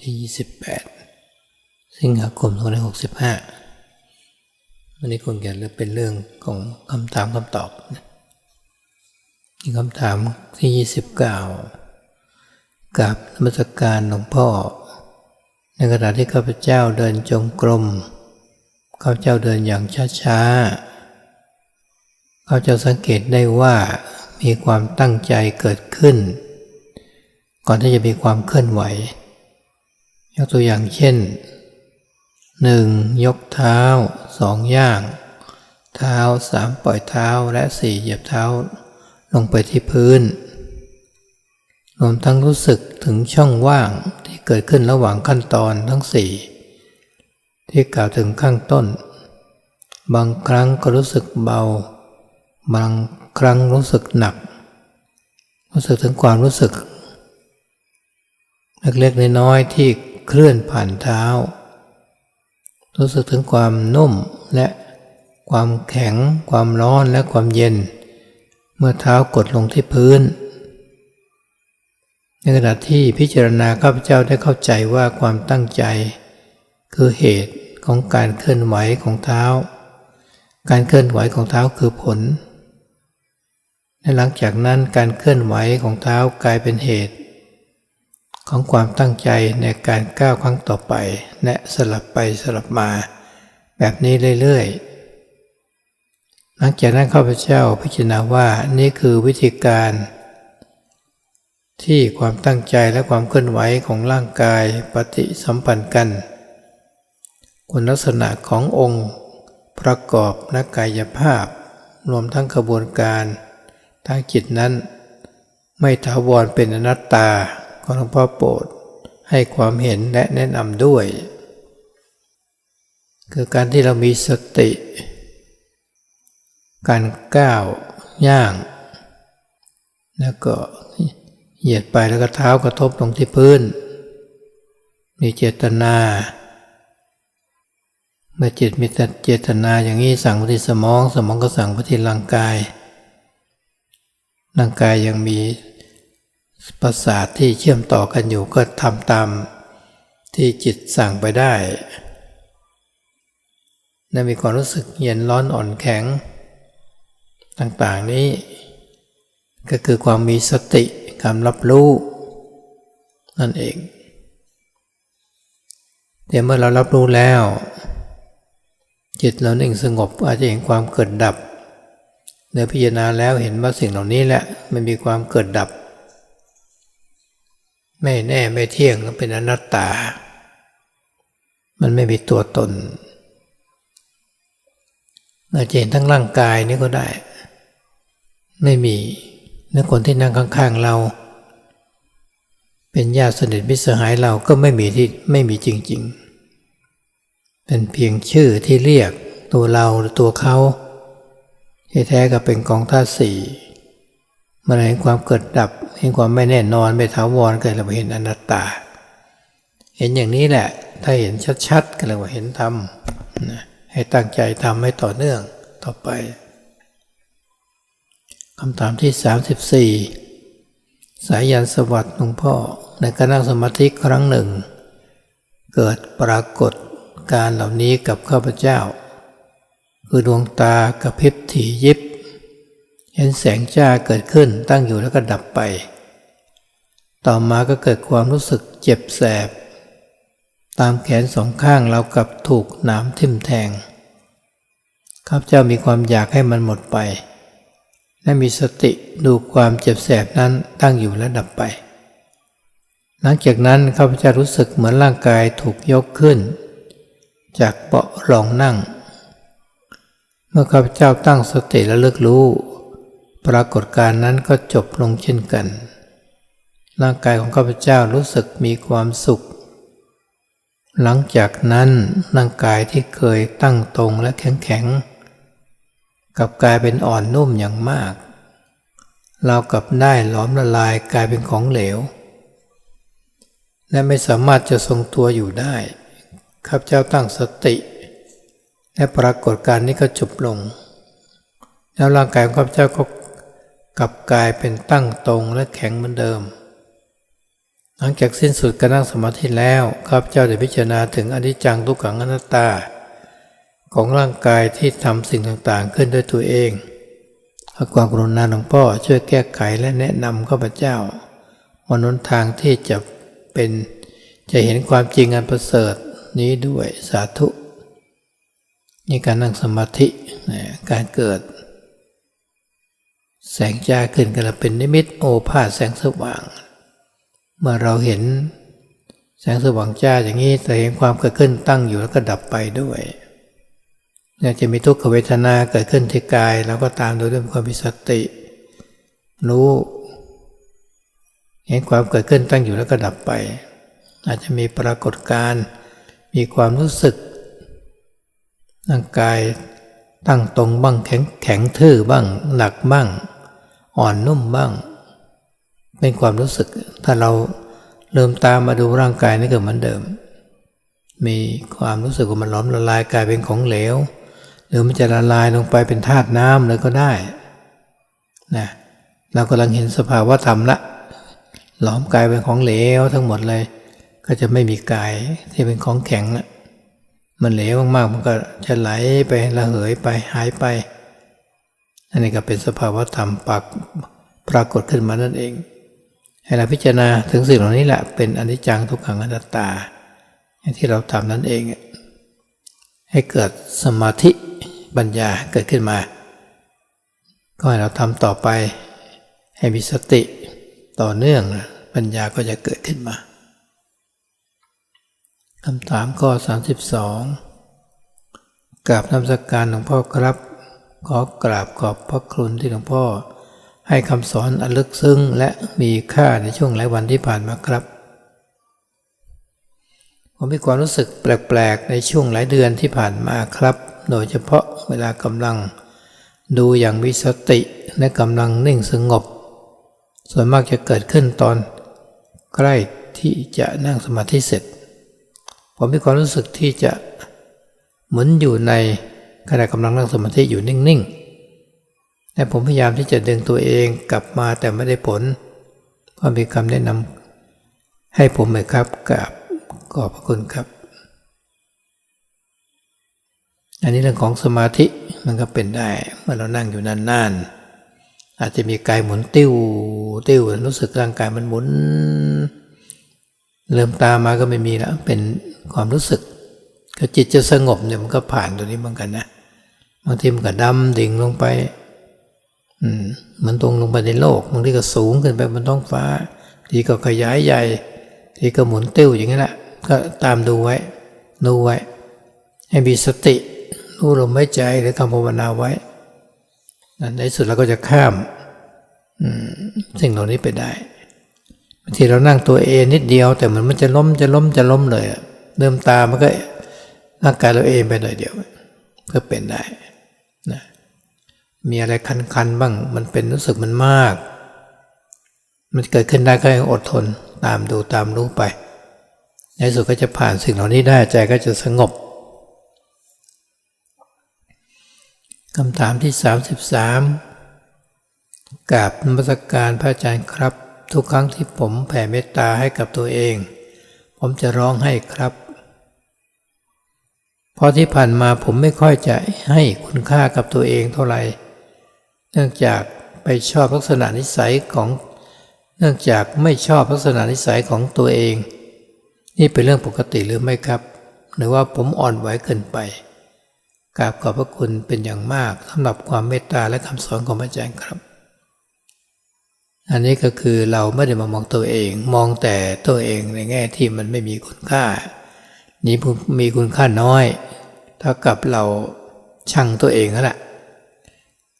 ที่ยี่สิบแปดสิงหาคมสองพันหกสิบห้าวันนี้คงจะเป็นเรื่องของคำถามคำตอบนะมีคำถามที่ยี่สิบเก้ากับนมัสการหลวงพ่อ ในขณะที่ข้าพเจ้าเดินจงกรม ข้าเจ้าเดินอย่างช้าๆข้าเจ้าสังเกตได้ว่ามีความตั้งใจเกิดขึ้น ก่อนที่จะมีความเคลื่อนไหวยกตัวอย่างเช่น 1. ยกเท้า 2. ย่าง เท้า 3. ปล่อยเท้าและ 4. เหยียบเท้าลงไปที่พื้น รวมทั้งรู้สึกถึงช่องว่างที่เกิดขึ้นระหว่างขั้นตอนทั้ง 4 ที่กล่าวถึงข้างต้น บางครั้งก็รู้สึกเบา บางครั้งรู้สึกหนัก รู้สึกถึงความรู้สึก เล็กๆน้อยๆที่เคลื่อนผ่านเท้า รู้สึกถึงความนุ่มและความแข็ง ความร้อนและความเย็น เมื่อเท้ากดลงที่พื้น ในขณะที่พิจารณาข้าพเจ้าได้เข้าใจว่าความตั้งใจ คือเหตุของการเคลื่อนไหวของเท้า การเคลื่อนไหวของเท้าคือผล และหลังจากนั้นการเคลื่อนไหวของเท้ากลายเป็นเหตุ ของความตั้งใจในการก้าวครั้งต่อไปและสลับไปสลับมา แบบนี้เรื่อยๆ หลังจากนั้นข้าพเจ้าพิจารณาว่านี่คือวิธีการที่ความตั้งใจและความเคลื่อนไหวของร่างกายปฏิสัมพันธ์กัน คุณลักษณะขององค์ประกอบและกายภาพ รวมทั้งกระบวนการทางจิตนั้น ไม่ถาวรเป็นอนัตตาขอหลวงพ่อโปรดให้ความเห็นและแนะนำด้วย คือการที่เรามีสติ การก้าวย่าง แล้วก็เหยียดไปแล้วก็เท้ากระทบลงที่พื้น มีเจตนา เมื่อจิตมีเจตนาอย่างนี้สั่งไปที่สมอง สมองก็สั่งไปที่ร่างกาย ร่างกายยังมีประสาทที่เชื่อมต่อกันอยู่ก็ทำตามที่จิตสั่งไปได้และมีความรู้สึกเย็นร้อนอ่อนแข็ง ต่างๆนี้ ก็คือความมีสติการรับรู้ นั่นเองแต่เมื่อเรารับรู้แล้ว จิตเรานิ่งสงบอาจจะเห็นความเกิดดับเนื้อพิจารณาแล้วเห็นว่าสิ่งเหล่านี้แหละมันมีความเกิดดับ ไม่แน่ไม่เที่ยงเป็นอนัตตา มันไม่มีตัวตนอาจจะเห็นทั้งร่างกายนี่ก็ได้ ไม่มีเนื้อคนที่นั่งข้างๆเรา เป็นญาติสนิทมิตรหายเราก็ไม่มีที่ไม่มีจริง ๆ เป็นเพียงชื่อที่เรียกตัวเราหรือตัวเขาที่แท้ก็เป็นกองธาตุสี่มันเห็นความเกิดดับเห็นความไม่แน่นอนไม่ถาวรเกิดเราเห็นอนัตตา เห็นอย่างนี้แหละ ถ้าเห็นชัดๆก็เลยว่าเห็นธรรมให้ตั้งใจทำให้ต่อเนื่องต่อไปคำถามที่ 34 สายยันสวัสดิ์หลวงพ่อในการนั่งสมาธิครั้งหนึ่งเกิดปรากฏ การเหล่านี้กับข้าพเจ้า คือดวงตากระพริบถี่ยิบ เห็นแสงจ้าเกิดขึ้นตั้งอยู่แล้วก็ดับไป ต่อมาก็เกิดความรู้สึกเจ็บแสบ ตามแขนสองข้างเรากับถูกหน้ำทิ่มแทง ข้าพเจ้ามีความอยากให้มันหมดไป และมีสติดูความเจ็บแสบนั้นตั้งอยู่และดับไปหลังจากนั้นข้าพเจ้ารู้สึกเหมือนร่างกายถูกยกขึ้น จากเบาะรองนั่ง เมื่อข้าพเจ้าตั้งสติและเลิกรู้ ปรากฏการนั้นก็จบลงเช่นกัน ร่างกายของข้าพเจ้ารู้สึกมีความสุข หลังจากนั้นร่างกายที่เคยตั้งตรงและแข็งแข็งกับกลายเป็นอ่อนนุ่มอย่างมาก เรากับได้หลอมละลายกลายเป็นของเหลว และไม่สามารถจะทรงตัวอยู่ได้ ข้าพเจ้าตั้งสติ และปรากฏการนี้ก็จบลง แล้วร่างกายของข้าพเจ้าก็กลับกลายเป็นตั้งตรงและแข็งเหมือนเดิม หลังจากสิ้นสุดการนั่งสมาธิแล้วข้าพเจ้าได้พิจารณาถึงอนิจจังทุกขังอนัตตา ของร่างกายที่ทำสิ่งต่างๆ ขึ้นด้วยตัวเองขอความกรุณาหลวงพ่อช่วยแก้ไขและแนะนำข้าพเจ้าวันนนทางที่จะเป็นจะเห็นความจริงอันประเสริฐ นี้ด้วยสาธุนี่การนั่งสมาธินะการเกิด แสงจ้าขึ้นกันเป็นนิมิตโอภาสแสงสว่าง เมื่อเราเห็นแสงสว่างจ้าอย่างนี้จะเห็นความเกิดขึ้นตั้งอยู่แล้วก็ดับไปด้วยเนี่ยจะมีทุกขเวทนาเกิดขึ้นที่กายเราก็ตามโดยด้วยความมีสติ รู้ เห็นความเกิดขึ้นตั้งอยู่แล้วก็ดับไป อาจจะมีปรากฏการณ์ มีความรู้สึก ร่างกายตั้งตรงบ้างแข็งแข็งทื่อบ้าง หนักบ้าง อ่อนนุ่มบ้าง เป็นความรู้สึก ถ้าเราเริ่มตามมาดูร่างกายนี่ก็เหมือนเดิม มีความรู้สึกว่ามันหล้อมละลายกลายเป็นของเหลว หรือมันจะละลายลงไปเป็นธาตุน้ำเลยก็ได้นะเรากำลังเห็นสภาวะธรรมละหลอมกลายเป็นของเหลวทั้งหมดเลย ก็จะไม่มีกายที่เป็นของแข็งละมันเหลวมากๆ มันก็จะไหลไประเหยไปหายไป อันนี้ก็เป็นสภาวะธรรมปากปรากฏขึ้นมานั่นเอง ให้เราพิจารณาถึงสิ่งเหล่านี้แหละเป็นอนิจจังทุกขังอนัตตาอย่างที่เราทำนั่นเอง ให้เกิดสมาธิปัญญาเกิดขึ้นมา ก็ให้เราทำต่อไป ให้มีสติต่อเนื่องปัญญาก็จะเกิดขึ้นมา คำถามข้อ 32 กราบนมัสกการหลวงพ่อครับ ขอกราบขอบพระคุณที่หลวงพ่อ ให้คำสอนอันลึกซึ้งและมีค่าในช่วงหลายวันที่ผ่านมาครับ ผมมีความรู้สึกแปลกๆ ในช่วงหลายเดือนที่ผ่านมาครับ โดยเฉพาะเวลากำลังดูอย่างมีสติและกำลังนิ่งสงบ ส่วนมากจะเกิดขึ้นตอนใกล้ที่จะนั่งสมาธิเสร็จ ผมมีความรู้สึกที่จะเหมือนอยู่ในขณะกำลังนั่งสมาธิอยู่นิ่งๆ แต่ผมพยายามที่จะดึงตัวเองกลับมาแต่ไม่ได้ผลก็มีคำแนะนำให้ผมไหมครับกับขอบพระคุณครับ อันนี้เรื่องของสมาธิมันก็เป็นได้เมื่อเรานั่งอยู่นานๆอาจจะมีกายหมุนติ้วติ้วรู้สึกร่างกายมันหมุน เริ่มตามมาก็ไม่มีแล้วเป็นความรู้สึกก็จิตจะสงบเนี่ยมันก็ผ่านตัวนี้เหมือนกันนะบางทีมันก็ดำดิ่งลงไป อืมมันตรงลงไปในโลกบางทีก็สูงขึ้นไปบนท้องฟ้า ทีก็ขยายใหญ่ทีก็หมุนติ้วอย่างนี้แหละก็ตามดูไว้ดูไว้ ให้มีสติรู้ลมหายใจหรือคำภาวนาไว้ในสุดเราก็จะข้ามสิ่งเหล่านี้ไปได้ บางทีเรานั่งตัวเองนิดเดียว แต่เหมือนมันจะล้มจะล้มจะล้มเลยเริ่มตามันก็ร่างกายเราเองไปหน่อยเดียวก็เป็นได้นะมีอะไรคันๆบ้างมันเป็นรู้สึกมันมาก มันเกิดขึ้นได้ก็ยังอดทนตามดูตามรู้ไป ในสุดก็จะผ่านสิ่งเหล่านี้ได้ใจก็จะสงบคำถามที่ 33กราบนมัสการพระอาจารย์ครับ ทุกครั้งที่ผมแผ่เมตตาให้กับตัวเอง ผมจะร้องให้ครับ เพราะที่ผ่านมาผมไม่ค่อยจะให้คุณค่ากับตัวเองเท่าไหร่ เนื่องจากไปชอบลักษณะนิสัยของ เนื่องจากไม่ชอบลักษณะนิสัยของตัวเอง นี่เป็นเรื่องปกติหรือไม่ครับ หรือว่าผมอ่อนไหวเกินไปกราบขอบพระคุณเป็นอย่างมากสำหรับความเมตตาและคำสอนของพระอาจารย์ครับ อันนี้ก็คือเราไม่ได้มามองตัวเอง มองแต่ตัวเองในแง่ที่มันไม่มีคุณค่า นี้มีคุณค่าน้อยเท่ากับเราชังตัวเองก็แหละ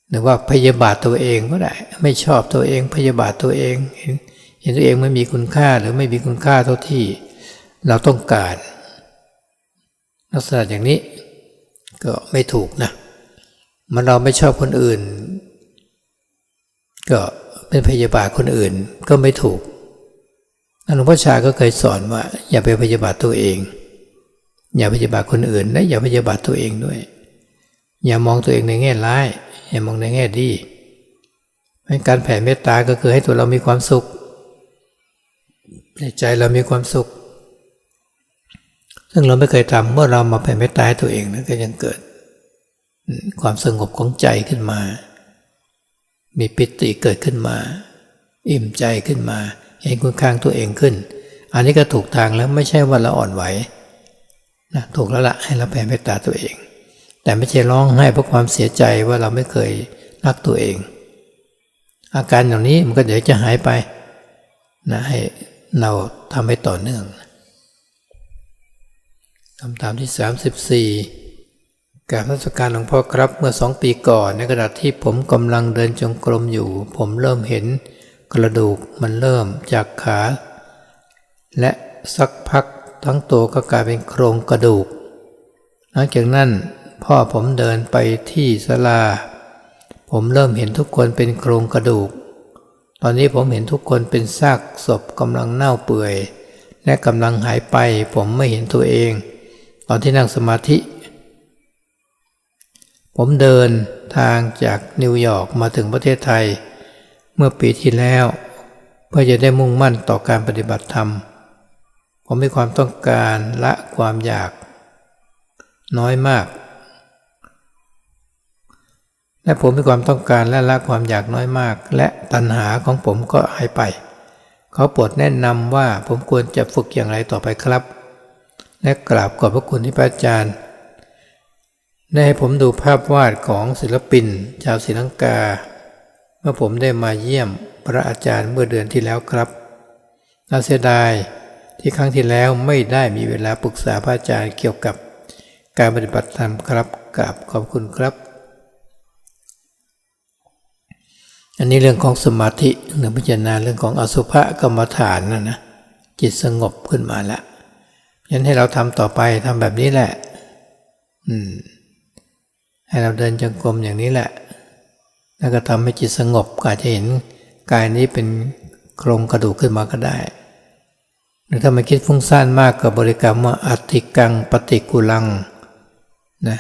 หรือว่าพยาบาทตัวเองก็ได้ ไม่ชอบตัวเองพยาบาทตัวเองเห็นเห็นตัวเองไม่มีคุณค่าหรือไม่มีคุณค่าเท่าที่เราต้องการ ลักษณะอย่างนี้ก็ไม่ถูกนะ มันเราไม่ชอบคนอื่น ก็ เป็นพยาบาทคนอื่นก็ไม่ถูกหลวงพ่อชาก็เคยสอนว่า อย่าไปพยาบาทตัวเอง อย่าพยาบาทคนอื่นและอย่าพยาบาทตัวเองด้วย อย่ามองตัวเองในแง่ร้าย อย่ามองในแง่ดีให้การแผ่เมตตาก็คือให้ตัวเรามีความสุขในใจเรามีความสุข ซึ่งเราไม่เคยทำเมื่อเรามาแผ่เมตตาให้ตัวเองนะก็ยังเกิด ความสงบของใจขึ้นมา มีปิติเกิดขึ้นมา อิ่มใจขึ้นมา เห็นคุณค่างตัวเองขึ้น อันนี้ก็ถูกทางแล้วไม่ใช่ว่าเราอ่อนไหวนะถูกแล้วละให้เราแผ่เมตตาตัวเอง แต่ไม่ใช่ร้องไห้เพราะความเสียใจว่าเราไม่เคยรักตัวเอง อาการอย่างนี้มันก็เดี๋ยวจะหายไปนะให้เราทำให้ต่อเนื่องคำถามที่ 34 การรัชการหลวงพ่อครับเมื่อสองปีก่อนในขณะที่ผมกำลังเดินจงกรมอยู่ ผมเริ่มเห็นกระดูกมันเริ่มจากขา และสักพักทั้งตัวก็กลายเป็นโครงกระดูก หลังจากนั้นพ่อผมเดินไปที่ศาลา ผมเริ่มเห็นทุกคนเป็นโครงกระดูก ตอนนี้ผมเห็นทุกคนเป็นซากศพกำลังเน่าเปื่อย และกำลังหายไปผมไม่เห็นตัวเอง ตอนที่นั่งสมาธิ ผมเดินทางจากนิวยอร์กมาถึงประเทศไทย เมื่อปีที่แล้ว เพื่อจะได้มุ่งมั่นต่อการปฏิบัติธรรม ผมมีความต้องการละความอยาก น้อยมาก และผมมีความต้องการและละความอยากน้อยมาก และตัณหาของผมก็หายไป เขาโปรดแนะนำว่าผมควรจะฝึกอย่างไรต่อไปครับ และกราบขอบพระคุณที่พระอาจารย์ ได้ให้ผมดูภาพวาดของศิลปิน ชาวศรีลังกา เมื่อผมได้มาเยี่ยมพระอาจารย์เมื่อเดือนที่แล้วครับน่าเสียดายที่ครั้งที่แล้วไม่ได้มีเวลาปรึกษาพระอาจารย์เกี่ยวกับการปฏิบัติธรรมครับกราบขอบคุณครับ อันนี้เรื่องของสมาธิหรือพิจารณาเรื่องของอสุภกรรมฐานนะนะจิตสงบขึ้นมาแล้วยันให้เราทำต่อไปทำแบบนี้แหละ อืม ให้เราเดินจงกรมอย่างนี้แหละ แล้วก็ทำให้จิตสงบก็อาจจะเห็นกายนี้เป็นโครงกระดูกขึ้นมาก็ได้หรือถ้ามันคิดฟุ้งซ่านมากกับบริกรรมว่าอัติกังปฏิกูลังนะ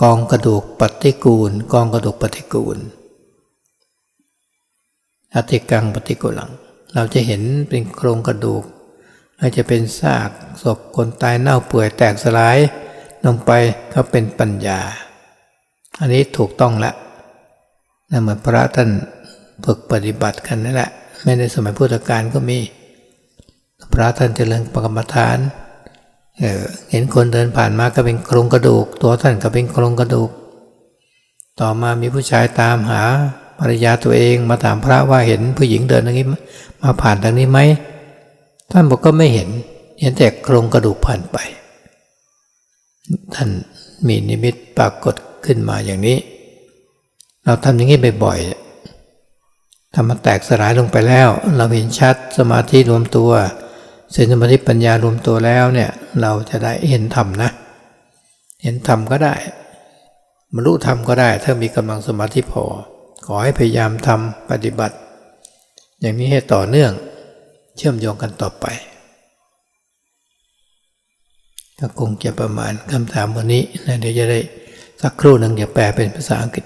กองกระดูกปฏิกูล กองกระดูกปฏิกูลอติกังปฏิกุลัง เราจะเห็นเป็นโครงกระดูกเราจะเป็นซากศพคนตายเน่าเปื่อยแตกสลายลงไปก็เป็นปัญญา อันนี้ถูกต้องละนั่นเหมือนพระท่านฝึกปฏิบัติกันนั่นแหละไม่ในสมัยพุทธกาลก็มี พระท่านเจริญปกรรมฐานเเห็นคนเดินผ่านมาก็เป็นโครงกระดูก ตัวท่านก็เป็นโครงกระดูก ต่อมามีผู้ชายตามหาภรรยาตัวเองมาถามพระว่าเห็นผู้หญิงเดินทางนี้มาผ่านทางนี้ไหมท่านบอกก็ไม่เห็น เห็นแต่โครงกระดูกผ่านไป ท่านมีนิมิตปรากฏ ขึ้นมาอย่างนี้ เราทำอย่างนี้บ่อยๆทำมันแตกสลายลงไปแล้ว เราเห็นชัดสมาธิรวมตัวส้นสมาธิปัญญารวมตัวแล้วเนี่ยเราจะได้เห็นธรรมนะ เห็นธรรมก็ได้บรรลุธรรมก็ได้ถ้ามีกำลังสมาธิพอ ขอให้พยายามทำปฏิบัติ อย่างนี้ให้ต่อเนื่องเชื่อมโยงกันต่อไปก็คงจะประมาณคำถามวันนี้นะเดี๋ยวจะได้ สักครู่หนึ่งอย่าแปลเป็นภาษาอังกฤษ